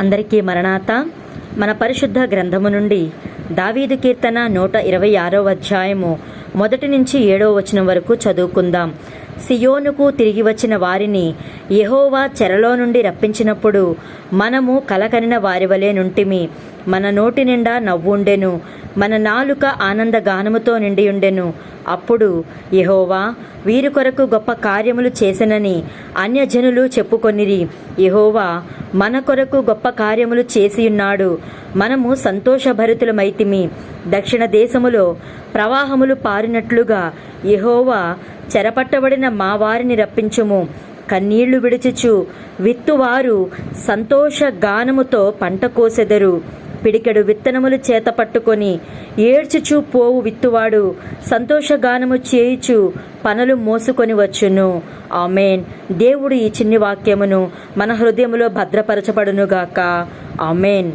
అందరికీ మరణాత. మన పరిశుద్ధ గ్రంథము నుండి దావీదు కీర్తన నూట ఇరవై ఆరో అధ్యాయము మొదటి నుంచి ఏడవ వచనం వరకు చదువుకుందాం. సియోనుకు తిరిగి వచ్చిన వారిని యహోవా చెరలో నుండి రప్పించినప్పుడు మనము కలకనిన వారి వలె నుంటిమి. మన నోటి నిండా నవ్వుండెను. మన నాలుక ఆనంద గానముతో నిండియుండెను. అప్పుడు యహోవా వీరి కొరకు గొప్ప కార్యములు చేసెనని అన్యజనులు చెప్పుకొనిరి. యహోవా మన కొరకు గొప్ప కార్యములు చేసియున్నాడు. మనము సంతోషభరితులమైతిమి. దక్షిణ దేశములో ప్రవాహములు పారినట్లుగా యహోవా చెరపట్టబడిన మా వారిని రప్పించుము. కన్నీళ్ళు విడుచుచు. విత్తువారు సంతోష గానముతో పంట కోసెదరు. పిడికెడు విత్తనములు చేత పట్టుకొని ఏడ్చుచు పోవు విత్తువాడు. సంతోషగానము చేయుచు. పనులు మోసుకొని వచ్చును. ఆమెన్. దేవుడు ఈ చిన్ని వాక్యమును మన హృదయములో భద్రపరచబడునుగాక. ఆమెన్.